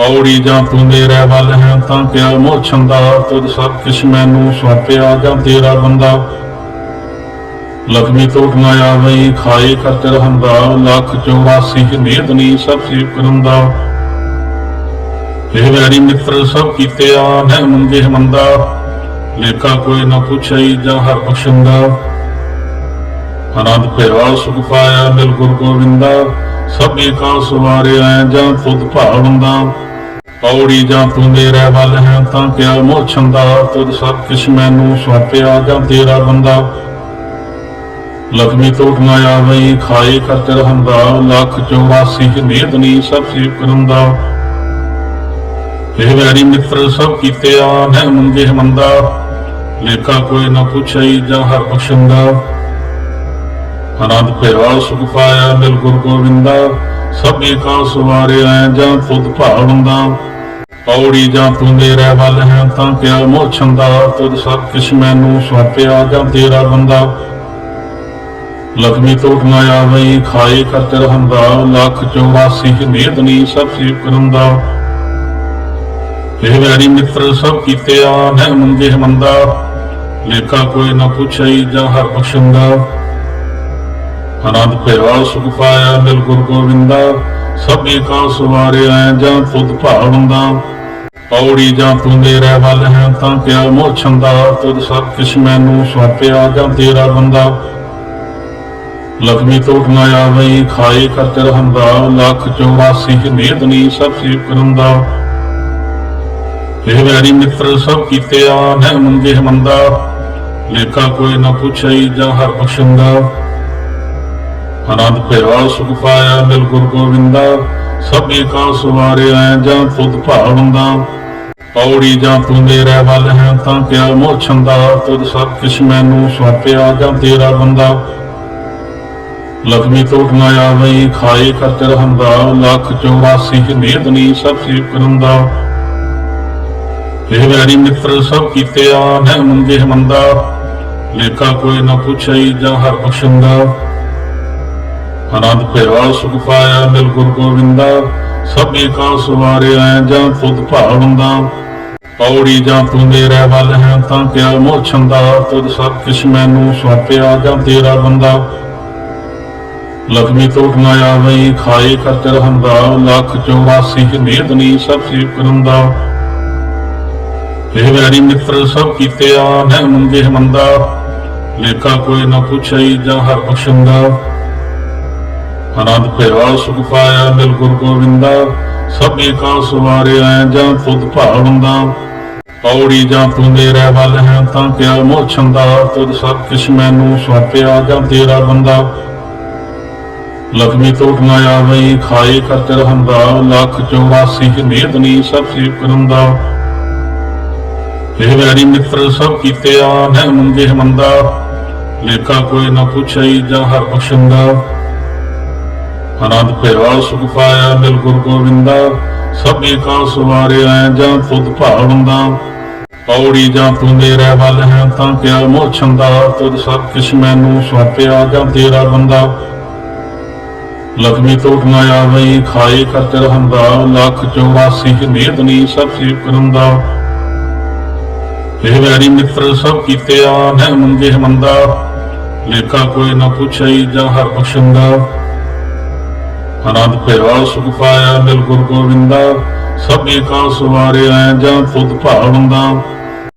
ਪੌੜੀ ਜਾਂ ਤੂੰ ਮੇਰੇ ਵੱਲ ਹੈ, ਤਾਂ ਕਿਆ ਮੋਹ ਛੰਦਾ ਤੁਧ ਸਭ ਕਿਛ ਮੈਨੂੰ ਸੌਂਪਿਆ ਜਾਂ ਤੇਰਾ ਬੰਦਾ। ਲਖਮੀ ਟੋਟ ਨਾ ਆਵਈ, ਖਾਏ ਕਰਤ ਰਹੰਦਾ ਲੱਖ 84 ਨੀਦਨੀ ਸਭ ਸੇ ਕਰੰਦਾ ਇਹ ਵੈਰੀ ਮਿੱਤਰ ਸਭ ਕੀਤੇ ਆ ਨਹਿ ਮੰਗੇ ਮੰਦਾ। ਲੇਖਾ ਕੋਈ ਨਾ ਪੁੱਛਈ ਜਾਂ ਹਰ ਬਖਸ਼ੰਦਾ। ਅਨੰਦ ਭਇਆ ਸੁਖ ਪਾਇਆ ਮਿਲ ਗੁਰ ਗੋਵਿੰਦਾ। ਸਭੇ ਕਾ ਸਵਾਰਿਆ ਜਾਂ ਤੁਧ ਭਾਵੰਦਾ ਪੌੜੀ ਜਾਂ ਤੂੰ ਮੇਰੇ ਵੱਲ ਹੈ, ਤਾਂ ਕਿਆ ਮੋਹ ਛੰਦਾ, ਤੁਧ ਸਭ ਕਿਛ ਮੈਨੂੰ ਸੌਂਪਿਆ ਜਾਂ ਤੇਰਾ ਬੰਦਾ। ਲਖਮੀ ਟੋਟ ਨਾ ਆਵਈ, ਖਾਏ ਕਰਤ ਰਹੰਦਾ, ਲੱਖ 84 ਨੀਦਨੀ ਸਭ ਸੇ ਕਰੰਦਾ। ਇਹ ਵੈਰੀ ਮਿੱਤਰ ਸਭ ਕੀਤੇ ਆ ਨਹਿ ਮੰਗੇ ਮੰਦਾ। ਲੇਖਾ ਕੋਈ ਨਾ ਪੁੱਛਈ ਜਾਂ ਹਰ ਬਖਸ਼ੰਦਾ। ਅਨੰਦ ਭਇਆ, ਸੁਖ ਪਾਇਆ ਦਿਲ ਗੁਰ ਗੋਵਿੰਦਾ। ਸਭੇ ਕਾ ਸਵਾਰਿਆ ਜਾਂ ਤੁਧ ਭਾਵੰਦਾ ਪੌੜੀ ਜਾਂ ਤੂੰ ਰਹਿ ਵੱਲ ਹੈ, ਤਾਂ ਕਿਆ ਮੋਹ ਛੰਦਾ ਤੁਧ ਸਭ ਕਿਛ ਮੈਨੂੰ ਸੌਂਪਿਆ ਜਾਂ ਤੇਰਾ ਬੰਦਾ। ਲਖਮੀ ਟੋਟ ਨਾ ਆਵਈ ਖਾਏ ਕਰਤ ਰਹੰਦਾ ਲੱਖ 84 ਨੀਦਨੀ ਸਭ ਸੇ ਕਰੰਦਾ ਇਹ ਵੈਰੀ ਮਿੱਤਰ ਸਭ ਕੀਤੇ ਆ ਨਹਿ ਮੰਗੇ ਮੰਦਾ ਲੇਖਾ ਕੋਈ ਨਾ ਪੁੱਛਈ ਜਾਂ ਹਰ ਬਖਸ਼ੰਦਾ। ਅਨੰਦ ਭਇਆ ਸੁਖ ਪਾਇਆ ਦਿਲ ਗੁਰ ਗੋਵਿੰਦਾ। ਸਭੇ ਕਾ ਸਵਾਰਿਆ ਜਾਂ ਤੁਧ ਭਾਵੰਦਾ ਪੌੜੀ ਜਾਂ ਤੂੰ ਮੇਰੇ ਵੱਲ ਹੈ, ਤਾਂ ਕਿਆ ਮੋਹ ਛੰਦਾ, ਤੁਧ ਸਭ ਕਿਛ ਮੈਨੂੰ ਸੌਂਪਿਆ ਜਾਂ ਤੇਰਾ ਬੰਦਾ। ਲਖਮੀ ਟੋਟ ਨਾ ਆਵਈ, ਖਾਏ ਕਰਤ ਰਹੰਦਾ, ਲੱਖ 84 ਨੀਦਨੀ ਸਭ ਸੇ ਕਰੰਦਾ। ਇਹ ਵੈਰੀ ਮਿੱਤਰ ਸਭ ਕੀਤੇ ਆ ਨਹਿ ਮੰਗੇ ਮੰਦਾ। ਲੇਖਾ ਕੋਈ ਨਾ ਪੁੱਛਈ ਜਾਂ ਹਰ ਬਖਸ਼ੰਦਾ। ਅਨੰਦ ਭਇਆ ਸੁਖ ਪਾਇਆ ਮਿਲ ਗੁਰ ਗੋਵਿੰਦਾ। ਸਭੇ ਕਾ ਸਵਾਰਿਆ ਜਾਂ ਤੁਧ ਭਾਵੰਦਾ ਪੌੜੀ ਜਾਂ ਤੂੰ ਰਹਿ ਵੱਲ ਹੈ ਤਾਂ ਕਿਆ ਮੋਹ ਛੰਦਾ, ਤੁਧ ਸਭ ਕਿਛ ਮੈਨੂੰ ਸੌਂਪਿਆ ਜਾਂ ਤੇਰਾ ਬੰਦਾ। ਲਖਮੀ ਟੋਟ ਨਾ ਆਵਈ, ਖਾਏ ਕਰਤ ਰਹੰਦਾ ਲੱਖ 84 ਨੀਦਨੀ ਸਭ ਸੇ ਕਰੰਦਾ। ਇਹ ਵੈਰੀ ਮਿੱਤਰ ਸਭ ਕੀਤੇ ਆ ਨਹਿ ਮੰਗੇ ਮੰਦਾ। ਲੇਖਾ ਕੋਈ ਨਾ ਪੁੱਛਈ ਜਾਂ ਹਰ ਬਖਸ਼ੰਦਾ। ਅਨੰਦ ਭਇਆ ਸੁਖ ਪਾਇਆ ਮਿਲ ਗੁਰ ਗੋਵਿੰਦਾ। ਸਭੇ ਕਾ ਸਵਾਰਿਆ ਜਾਂ ਤੁਧ ਭਾਵੰਦਾ ਪੌੜੀ ਜਾਂ ਤੂੰ ਮੇਰੇ ਵੱਲ ਹੈ ਤਾਂ ਕਿਆ ਮੋਹ ਛੰਦਾ ਤੁਧ ਸਭ ਕਿਛ ਮੈਨੂੰ ਸੌਂਪਿਆ ਜਾਂ ਤੇਰਾ ਬੰਦਾ। ਲਖਮੀ ਟੋਟ ਨਾ ਆਵਈ, ਖਾਏ ਕਰਤ ਰਹੰਦਾ ਲੱਖ 84 ਨੀਦਨੀ ਸਭ ਸੇ ਕਰੰਦਾ ਇਹ ਵੈਰੀ ਮਿੱਤਰ ਸਭ ਕੀਤੇ ਆ ਨਹਿ ਮੰਗੇ ਮੰਦਾ। ਲੇਖਾ ਕੋਈ ਨਾ ਪੁੱਛਈ ਜਾਂ ਹਰ ਬਖਸ਼ੰਦਾ ਅਨੰਦ ਭਇਆ ਸੁਖ ਪਾਇਆ ਮਿਲ ਗੁਰ ਗੋਵਿੰਦਾ, ਸਭ ਕਾ ਸਵਾਰਿਆ ਜਾਂ ਤੁਧ ਭਾਵੰਦਾ ਪੌੜੀ ਜਾਂ ਤੂੰ ਮੇਰੇ ਵੱਲ ਹੈ ਤਾਂ ਕਿਆ ਮੋਹ ਛੰਦਾ, ਤੁਧ ਸਭ ਕਿਛ ਮੈਨੂੰ ਸੌਂਪਿਆ ਜਾਂ ਤੇਰਾ ਬੰਦਾ। ਲਖਮੀ ਟੋਟ ਨਾ ਆਵਈ, ਖਾਏ ਕਰਤ ਰਹੰਦਾ ਲੱਖ 84 ਨੀਦਨੀ ਸਭ ਸੇ ਸਭ ਸੇਵ ਆ ਨਹਿ ਮੰਗੇ ਮੰਦਾ ਲੇਖਾ ਕੋਈ ਨਾ ਪੁੱਛਈ ਜਾਂ ਹਰ ਬਖਸ਼ੰਦਾ ਅਨੰਦ ਭਇਆ ਸੁਖ ਪਾਇਆ ਮਿਲ ਗੁਰ ਗੋਵਿੰਦਾ ਸਭੇ ਕਾ ਸਵਾਰਿਆ ਜਾਂ ਤੁਧ ਭਾਵੰਦਾ ਪੌੜੀ ਜਾਂ ਤੂੰ ਮੇਰੇ ਵੱਲ ਹੈ ਤਾਂ ਕਿਆ ਮੋਹ ਛੰਦਾ ਤੁਧ ਸਭ ਕਿਛ ਮੈਨੂੰ ਸੌਂਪਿਆ ਜਾਂ ਤੇਰਾ ਬੰਦਾ ਲਖਮੀ ਟੋਟ ਨਾ ਆਵਈ ਖਾਏ ਕਰਤ ਰਹੰਦਾ ਲੱਖ 84 ਨੀਦਨੀ ਸਭ ਸੇ ਕਰੰਦਾ। ਇਹ ਵੈਰੀ ਮਿੱਤਰ ਸਭ ਕੀਤੇ ਆ ਨਹਿ ਮੰਗੇ ਮੰਦਾ। ਲੇਖਾ ਕੋਈ ਨਾ ਪੁੱਛਈ ਜਾਂ ਹਰ ਬਖਸ਼ੰਦਾ। ਅਨੰਦ ਭਇਆ ਸੁਖ ਪਾਇਆ ਮਿਲ ਗੁਰ ਗੋਵਿੰਦਾ। ਸਭੇ ਕਾ ਸਵਾਰਿਆ ਜਾਂ ਤੁਧ ਭਾਵੰਦਾ ਪੌੜੀ ਜਾਂ ਤੂੰ ਮੇਰੇ ਵੱਲ ਹੈ, ਤਾਂ ਕਿਆ ਮੋਹ ਛੰਦਾ ਤੁਧ ਸਭ ਕਿਛ ਮੈਨੂੰ ਸੌਂਪਿਆ, ਜਾਂ ਤੇਰਾ ਬੰਦਾ। ਲਖਮੀ ਤੋਂ ਨਾ ਆਵਈ, ਖਾਏ ਕਰਤ ਰਹੰਦਾ ਲੱਖ 84 ਨੀਦਨੀ ਸਭ ਸੇਵ ਕਰੰਦਾ। ਇਹ ਵੈਰੀ ਮਿੱਤਰ ਸਭ ਕੀਤੇ ਆ ਨਹਿ ਮੰਗੇ ਮੰਦਾ। ਲੇਖਾ ਕੋਈ ਨਾ ਪੁੱਛਈ, ਜਾਂ ਹਰ ਬਖਸ਼ੰਦਾ। ਅਨੰਦ ਭਇਆ ਸੁਖ ਪਾਇਆ ਮਿਲ ਗੁਰ ਗੋਵਿੰਦਾ ਸਭੇ ਕਾ ਸਵਾਰਿਆ ਜਾਂ ਤੁਧ ਭਾਵੰਦਾ